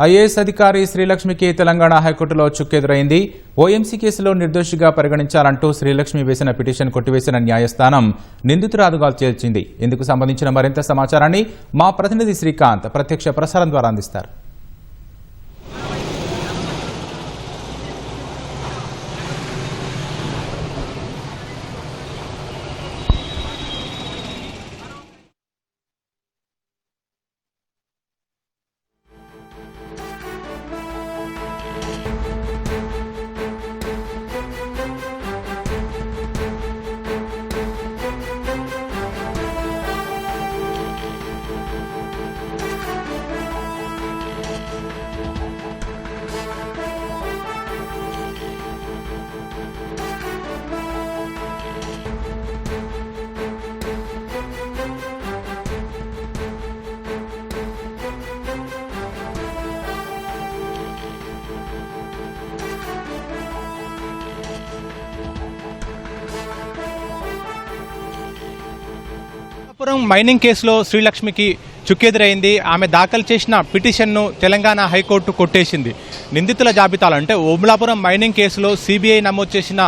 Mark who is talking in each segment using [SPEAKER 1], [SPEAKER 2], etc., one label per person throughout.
[SPEAKER 1] IAS అధికారి శ్రీలక్ష్మికి తెలంగాణ హైకోర్టులో చుక్కెదురైంది. OMC కేసులో నిర్దోషిగా పరిగణించాలంటూ శ్రీలక్ష్మి వేసిన పిటిషన్ కొట్టివేసిన న్యాయస్థానం నిందితురాలుగా చేర్చింది. ఇందుకు సంబంధించిన మరింత సమాచారాన్ని మా ప్రతినిధి శ్రీకాంత్ ప్రత్యక్ష ప్రసారం ద్వారా అందిస్తారు.
[SPEAKER 2] అనంతపురం మైనింగ్ కేసులో శ్రీలక్ష్మికి చుక్కెదురైంది. ఆమె దాఖలు చేసిన పిటిషన్ను తెలంగాణ హైకోర్టు కొట్టేసింది. నిందితుల జాబితాలో అంటే ఓబులాపురం మైనింగ్ కేసులో సిబిఐ నమోదు చేసిన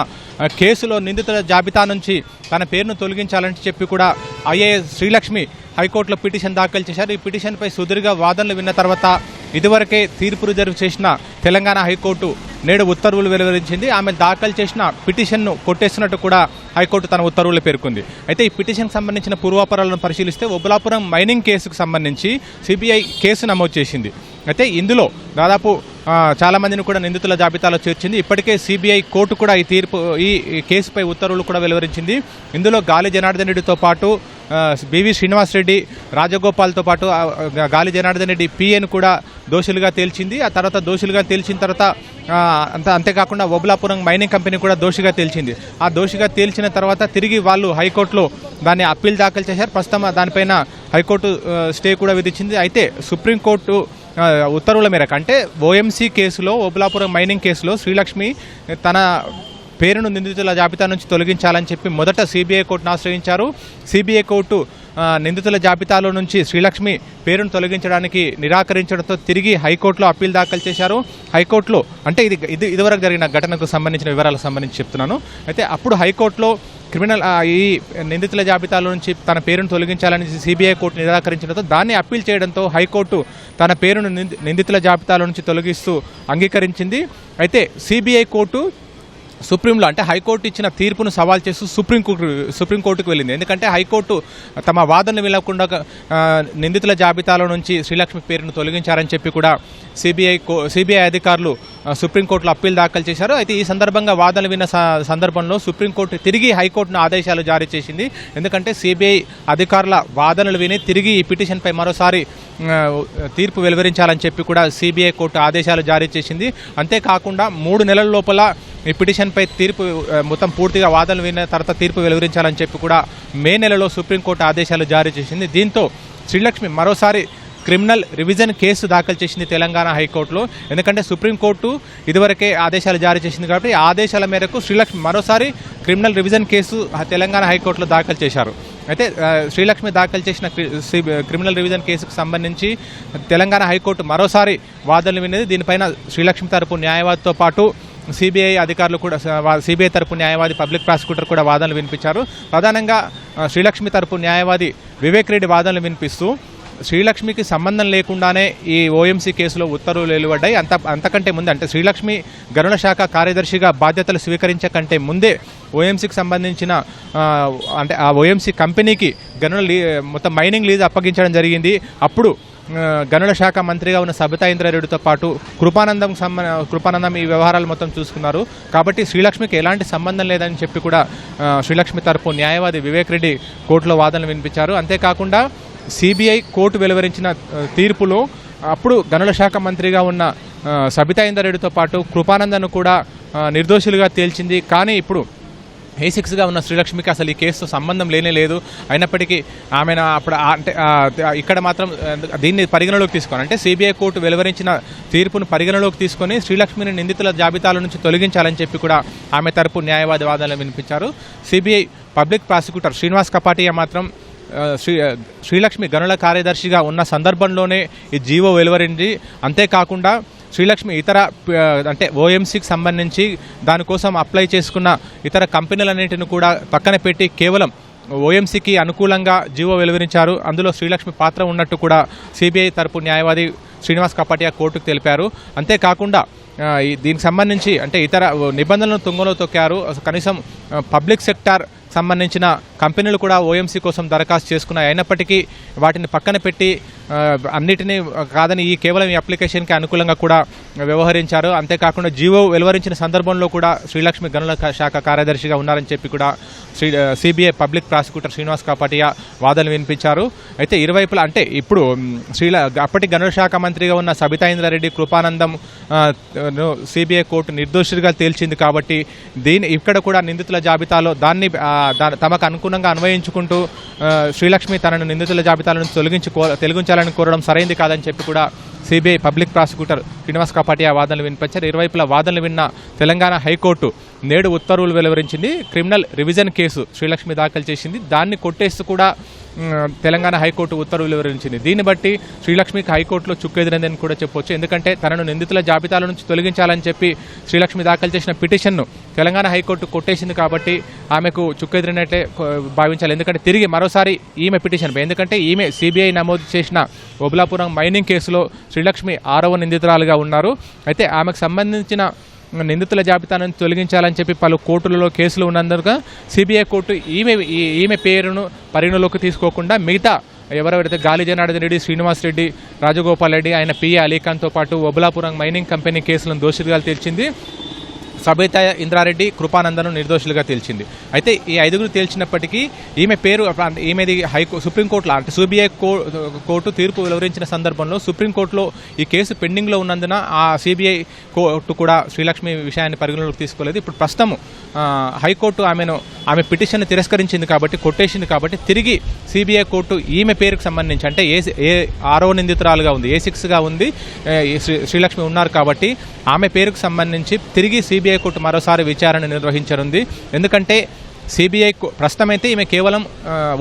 [SPEAKER 2] కేసులో నిందితుల జాబితా నుంచి తన పేరును తొలగించాలని చెప్పి కూడా ఐఏఎస్ శ్రీలక్ష్మి హైకోర్టులో పిటిషన్ దాఖలు చేశారు. ఈ పిటిషన్పై సుదీర్ఘ వాదనలు విన్న తర్వాత ఇదివరకే తీర్పు రిజర్వ్ చేసిన తెలంగాణ హైకోర్టు నేడు ఉత్తర్వులు వెలువరించింది. ఆమె దాఖలు చేసిన పిటిషన్ను కొట్టేస్తున్నట్టు కూడా హైకోర్టు తన ఉత్తర్వులు పేర్కొంది. అయితే ఈ పిటిషన్కి సంబంధించిన పూర్వాపరాలను పరిశీలిస్తే ఒబులాపురం మైనింగ్ కేసుకు సంబంధించి సిబిఐ కేసు నమోదు చేసింది. అయితే ఇందులో దాదాపు చాలామందిని చాలా మందిని కూడా నిందితుల జాబితాలో చేర్చింది. ఇప్పటికే సిబిఐ కోర్టు కూడా ఈ తీర్పు ఈ కేసుపై ఉత్తర్వులు కూడా వెలువరించింది. ఇందులో గాలి జనార్దన్ రెడ్డితో పాటు బివి శ్రీనివాస్ రెడ్డి రాజగోపాల్తో పాటు గాలి జనార్దన్ రెడ్డి పిఎన్ కూడా దోషులుగా తేల్చింది. ఆ తర్వాత దోషులుగా తేల్చిన తర్వాత అంత అంతేకాకుండా ఒబులాపురం మైనింగ్ కంపెనీ కూడా దోషిగా తేల్చింది. ఆ దోషిగా తేల్చిన తర్వాత తిరిగి వాళ్ళు హైకోర్టులో దాన్ని అప్పీల్ దాఖలు చేశారు. ప్రస్తుతం దానిపైన హైకోర్టు స్టే కూడా విధించింది. అయితే సుప్రీంకోర్టు ఉత్తర్వుల మేరకు అంటే ఓఎంసీ కేసులో ఓబులాపురం మైనింగ్ కేసులో శ్రీలక్ష్మి తన పేరును నిందితుల జాబితా నుంచి తొలగించాలని చెప్పి మొదట సిబిఐ కోర్టును ఆశ్రయించారు. సిబిఐ కోర్టు నిందితుల జాబితాలో నుంచి శ్రీలక్ష్మి పేరును తొలగించడానికి నిరాకరించడంతో తిరిగి హైకోర్టులో అప్పీల్ దాఖలు చేశారు. హైకోర్టులో అంటే ఇది ఇది ఇదివరకు జరిగిన ఘటనకు సంబంధించిన వివరాలకు సంబంధించి చెప్తున్నాను. అయితే అప్పుడు హైకోర్టులో క్రిమినల్ ఈ నిందితుల జాబితాలో నుంచి తన పేరును తొలగించాలని సిబిఐ కోర్టు నిరాకరించడంతో దాన్ని అప్పీల్ చేయడంతో హైకోర్టు తన పేరును నింది- నిందితుల జాబితాలో నుంచి తొలగిస్తూ అంగీకరించింది. అయితే సిబిఐ కోర్టు సుప్రీంలో అంటే హైకోర్టు ఇచ్చిన తీర్పును సవాల్ చేస్తూ సుప్రీంకోర్టు సుప్రీంకోర్టుకు వెళ్ళింది. ఎందుకంటే హైకోర్టు తమ వాదనలు వినకుండా నిందితుల జాబితాలో నుంచి శ్రీలక్ష్మి పేరును తొలగించారని చెప్పి కూడా సిబిఐ సిబిఐ అధికారులు సుప్రీంకోర్టులో అప్పీల్ దాఖలు చేశారు. అయితే ఈ సందర్భంగా వాదనలు విన్న స- సందర్భంలో సుప్రీంకోర్టు తిరిగి హైకోర్టును ఆదేశాలు జారీ చేసింది. ఎందుకంటే సిబిఐ అధికారుల వాదనలు విని తిరిగి ఈ పిటిషన్పై మరోసారి తీర్పు వెలువరించాలని చెప్పి కూడా సిబిఐ కోర్టు ఆదేశాలు జారీ చేసింది. అంతేకాకుండా మూడు నెలల లోపల ఈ పిటిషన్పై తీర్పు మొత్తం పూర్తిగా వాదనలు విన్న తర్వాత తీర్పు వెలువరించాలని చెప్పి కూడా మే నెలలో సుప్రీంకోర్టు ఆదేశాలు జారీ చేసింది. దీంతో శ్రీలక్ష్మి మరోసారి క్రిమినల్ రివిజన్ కేసు దాఖలు చేసింది తెలంగాణ హైకోర్టులో. ఎందుకంటే సుప్రీంకోర్టు ఇదివరకే ఆదేశాలు జారీ చేసింది కాబట్టి ఆదేశాల మేరకు శ్రీలక్ష్మి మరోసారి క్రిమినల్ రివిజన్ కేసు తెలంగాణ హైకోర్టులో దాఖలు చేశారు. అయితే శ్రీలక్ష్మి దాఖలు చేసిన క్రిమినల్ రివిజన్ కేసుకు సంబంధించి తెలంగాణ హైకోర్టు మరోసారి వాదనలు వినేది దీనిపైన శ్రీలక్ష్మి తరపు న్యాయవాదితో పాటు సిబిఐ అధికారులు కూడా సిబిఐ తరపు న్యాయవాది పబ్లిక్ ప్రాసిక్యూటర్ కూడా వాదనలు వినిపించారు. ప్రధానంగా శ్రీలక్ష్మి తరపు న్యాయవాది వివేక్ రెడ్డి వాదనలు వినిపిస్తూ శ్రీలక్ష్మికి సంబంధం లేకుండానే ఈ ఓఎంసీ కేసులో ఉత్తర్వులు వెలువడ్డాయి. అంత అంతకంటే ముందే అంటే శ్రీలక్ష్మి గరుణ శాఖ కార్యదర్శిగా బాధ్యతలు స్వీకరించే కంటే ముందే ఓఎంసీకి సంబంధించిన అంటే ఆ ఓఎంసీ కంపెనీకి గనుల లీ మొత్తం మైనింగ్ లీజ్ అప్పగించడం జరిగింది. అప్పుడు గనుల శాఖ మంత్రిగా ఉన్న సబితా ఇంద్రారెడ్డితో పాటు కృపానందం సంబంధ కృపానందం ఈ వ్యవహారాలు మొత్తం చూసుకున్నారు. కాబట్టి శ్రీలక్ష్మికి ఎలాంటి సంబంధం లేదని చెప్పి కూడా శ్రీలక్ష్మి తరపు న్యాయవాది వివేక్ రెడ్డి కోర్టులో వాదనలు వినిపించారు. అంతేకాకుండా సిబిఐ కోర్టు వెలువరించిన తీర్పులో అప్పుడు గనుల శాఖ మంత్రిగా ఉన్న సబితా ఇంద్రారెడ్డితో పాటు కృపానందను కూడా నిర్దోషులుగా తేల్చింది. కానీ ఇప్పుడు ఏ ఉన్న శ్రీలక్ష్మికి అసలు ఈ కేసుతో సంబంధం లేనే లేదు. అయినప్పటికీ ఆమె అప్పుడు అంటే ఇక్కడ మాత్రం దీన్ని పరిగణలోకి తీసుకొని అంటే సిబిఐ కోర్టు వెలువరించిన తీర్పును పరిగణలోకి తీసుకొని శ్రీలక్ష్మిని నిందితుల జాబితాల నుంచి తొలగించాలని చెప్పి కూడా ఆమె తరపు న్యాయవాది వాదనలు వినిపించారు. CBI public prosecutor Srinivas Kapatia మాత్రం శ్రీ శ్రీలక్ష్మి గనుల కార్యదర్శిగా ఉన్న సందర్భంలోనే ఈ జీవో వెలువరింది. అంతేకాకుండా శ్రీలక్ష్మి ఇతర అంటే ఓఎంసీకి సంబంధించి దానికోసం అప్లై చేసుకున్న ఇతర కంపెనీలన్నింటిని కూడా పక్కన పెట్టి కేవలం ఓఎంసీకి అనుకూలంగా జీవో వెలువరించారు. అందులో శ్రీలక్ష్మి పాత్ర ఉన్నట్టు కూడా సిబిఐ తరపు న్యాయవాది శ్రీనివాస్ కపాటియా కోర్టుకు తెలిపారు. అంతేకాకుండా దీనికి సంబంధించి అంటే ఇతర నిబంధనలను తుంగలో తొక్కారు. కనీసం పబ్లిక్ సెక్టార్ సంబంధించిన కంపెనీలు కూడా ఓఎంసీ కోసం దరఖాస్తు చేసుకున్నాయి. అయినప్పటికీ వాటిని పక్కన పెట్టి అన్నిటినీ కాదని ఈ కేవలం ఈ అప్లికేషన్కి అనుకూలంగా కూడా వ్యవహరించారు. అంతేకాకుండా జీవో వెలువరించిన సందర్భంలో కూడా శ్రీలక్ష్మి గనుల శాఖ కార్యదర్శిగా ఉన్నారని చెప్పి కూడా Shri CBI public prosecutor Srinivas Kapatia వాదనలు వినిపించారు. అయితే ఇరువైపులా అంటే ఇప్పుడు శ్రీల అప్పటి గనుల శాఖ మంత్రిగా ఉన్న సబితా ఇంద్రారెడ్డి కృపానందం సిబిఐ కోర్టు నిర్దోషులుగా తేల్చింది కాబట్టి దీని ఇక్కడ కూడా నిందితుల జాబితాలో దాన్ని తమకు దా- తమకు అనుగుణంగా అన్వయించుకుంటూ శ్రీలక్ష్మి తనను నిందితుల జాబితాల నుంచి తొలగించి కో తొలగించాలని కోరడం సరైంది కాదని చెప్పి కూడా CBI public prosecutor Srinivas Kapatia వాదనలు వినిపించారు. ఇరువైపుల వాదనలు విన్న తెలంగాణ హైకోర్టు నేడు ఉత్తర్వులు వెలువరించింది. క్రిమినల్ రివిజన్ కేసు శ్రీలక్ష్మి దాఖలు చేసింది. దాన్ని కొట్టేస్తూ కూడా తెలంగాణ హైకోర్టు ఉత్తర్వులు వెలువరించింది. దీన్ని బట్టి శ్రీలక్ష్మికి హైకోర్టులో చుక్కెదిరిందని కూడా చెప్పొచ్చు. ఎందుకంటే తనను నిందితుల జాబితాల నుంచి తొలగించాలని చెప్పి శ్రీలక్ష్మి దాఖలు చేసిన పిటిషన్ను తెలంగాణ హైకోర్టు కొట్టేసింది కాబట్టి ఆమెకు చుక్కెదిరినట్లే భావించాలి. ఎందుకంటే తిరిగి మరోసారి ఈమె పిటిషన్ ఎందుకంటే ఈమె సిబిఐ నమోదు చేసిన ఒబులాపురం మైనింగ్ కేసులో శ్రీలక్ష్మి ఆరవ నిందితురాలుగా ఉన్నారు. అయితే ఆమెకు సంబంధించిన నిందితుల జాబితాను తొలగించాలని చెప్పి పలు కోర్టులలో కేసులు ఉన్నందున సిబిఐ కోర్టు ఈమె ఈ- ఈమె పేరును పరిగణలోకి తీసుకోకుండా మిగతా ఎవరెవరైతే గాలి జనార్దన్ రెడ్డి శ్రీనివాస్ రెడ్డి రాజగోపాల్ రెడ్డి ఆయన పిఏ అలీఖాన్తో పాటు ఒబులాపురం మైనింగ్ కంపెనీ కేసులను దోషితుగా తేల్చింది. సబిత ఇంద్రారెడ్డి కృపానందను నిర్దోషులుగా తేల్చింది. అయితే ఈ ఐదుగురు తేల్చినప్పటికీ ఈమె పేరు ఈమెది హైకో సుప్రీంకోర్టులో అంటే సిబిఐ కోర్టు తీర్పు వెలువరించిన సందర్భంలో సుప్రీంకోర్టులో ఈ కేసు పెండింగ్లో ఉన్నందున ఆ సిబిఐ కోర్టు కూడా శ్రీలక్ష్మి విషయాన్ని పరిగణలోకి తీసుకోలేదు. ఇప్పుడు ప్రస్తుతం హైకోర్టు ఆమెను ఆమె పిటిషన్ తిరస్కరించింది కాబట్టి కొట్టేసింది కాబట్టి తిరిగి సిబిఐ కోర్టు ఈమె పేరుకు సంబంధించి అంటే ఏ ఏ ఆరో నిందితురాలుగా ఉంది ఏ సిక్స్గా ఉంది శ్రీ శ్రీలక్ష్మి ఉన్నారు కాబట్టి ఆమె పేరుకు సంబంధించి తిరిగి సిబిఐ కోర్టు మరోసారి విచారణ నిర్వహించనుంది. ఎందుకంటే సిబిఐ ప్రస్తుతమైతే ఈమె కేవలం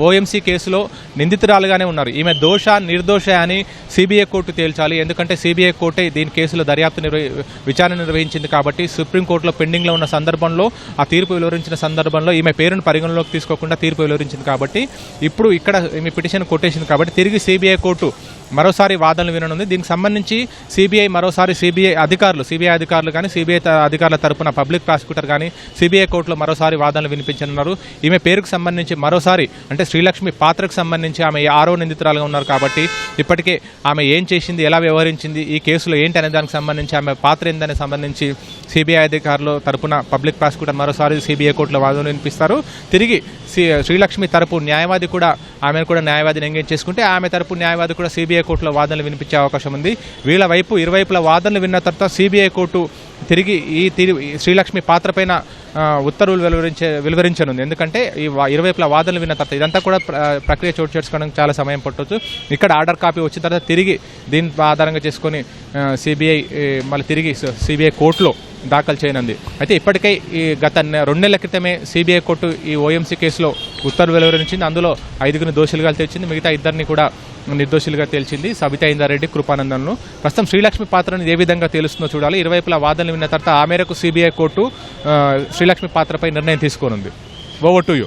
[SPEAKER 2] ఓఎంసీ కేసులో నిందితురాలుగానే ఉన్నారు. ఈమె దోష నిర్దోష అని సిబిఐ కోర్టు తేల్చాలి. ఎందుకంటే సిబిఐ కోర్టే దీని కేసులో దర్యాప్తు నిర్వహి విచారణ నిర్వహించింది కాబట్టి సుప్రీంకోర్టులో పెండింగ్లో ఉన్న సందర్భంలో ఆ తీర్పు వెలువరించిన సందర్భంలో ఈమె పేరును పరిగణలోకి తీసుకోకుండా తీర్పు వెలువరించింది కాబట్టి ఇప్పుడు ఇక్కడ ఈమె పిటిషన్ కొట్టేసింది కాబట్టి తిరిగి సిబిఐ కోర్టు మరోసారి వాదనలు విననుంది. దీనికి సంబంధించి సిబిఐ మరోసారి సిబిఐ అధికారులు సిబిఐ అధికారులు కానీ సిబిఐ అధికారుల తరపున పబ్లిక్ ప్రాసిక్యూటర్ కానీ సిబిఐ కోర్టులో మరోసారి వాదనలు వినిపించనున్నారు. ఈమె పేరుకు సంబంధించి మరోసారి అంటే శ్రీలక్ష్మి పాత్రకు సంబంధించి ఆమె ఆరో నిందితురాలుగా ఉన్నారు కాబట్టి ఇప్పటికే ఆమె ఏం చేసింది ఎలా వ్యవహరించింది ఈ కేసులో ఏంటి అనే దానికి సంబంధించి ఆమె పాత్ర ఏందనే సంబంధించి సిబిఐ అధికారులు తరపున పబ్లిక్ ప్రాసిక్యూటర్ మరోసారి సిబిఐ కోర్టులో వాదనలు వినిపిస్తారు. తిరిగి సి- శ్రీలక్ష్మి తరపు న్యాయవాది కూడా ఆమెను కూడా న్యాయవాదిని ఎంగేజ్ చేసుకుంటే ఆమె తరపు న్యాయవాది కూడా సిబిఐ కోర్టులో వాదనలు వినిపించే అవకాశం ఉంది. వీళ్ళ వైపు ఇరువైపుల వాదనలు విన్న తర్వాత సిబిఐ కోర్టు తిరిగి ఈ శ్రీలక్ష్మి పాత్ర పైన ఉత్తర్వులు వెలువరించే వెలువరించనుంది. ఎందుకంటే ఈ ఇరువైపుల వాదనలు విన్న తర్వాత ఇదంతా కూడా ప్ర- ప్రక్రియ చోటు చేసుకోవడానికి చాలా సమయం పట్టవచ్చు ఇక్కడ ఆర్డర్ కాపీ వచ్చిన తర్వాత తిరిగి దీని ఆధారంగా చేసుకొని సిబిఐ మళ్ళీ తిరిగి సిబిఐ కోర్టులో దాఖలు చేయనుంది. అయితే ఇప్పటికే ఈ గత రెండు నెలల క్రితమే సిబిఐ కోర్టు ఈ ఓఎంసీ కేసులో ఉత్తర్వు వెలువరించింది. అందులో ఐదుగురిని దోషులుగా తేల్చింది మిగతా ఇద్దరిని కూడా నిర్దోషులుగా తేల్చింది సబితా ఇందారెడ్డి కృపానందన్ను ప్రస్తుతం శ్రీలక్ష్మి పాత్రను ఏ విధంగా తేలుస్తుందో చూడాలి. ఇరువైపుల వాదనలు విన్న తర్వాత ఆ మేరకు సిబిఐ కోర్టు శ్రీ శ్రీలక్ష్మి పాత్రపై నిర్ణయం తీసుకోనుంది. Over to you